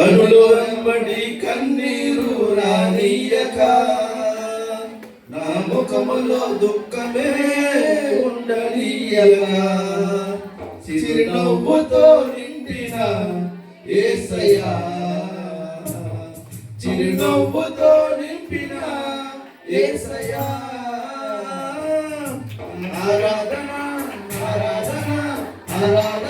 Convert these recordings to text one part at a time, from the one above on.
కనులో కన్నీరు రానీయక. నా ముఖములో దుఃఖమే ఉండనీయక. చిరునవ్వుతో నిండిన ఏసయా చిరునవ్వుతో నింపిన ఏసయా ఆరాధన ఆరాధన ఆరాధన.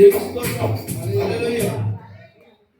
Deus tornou.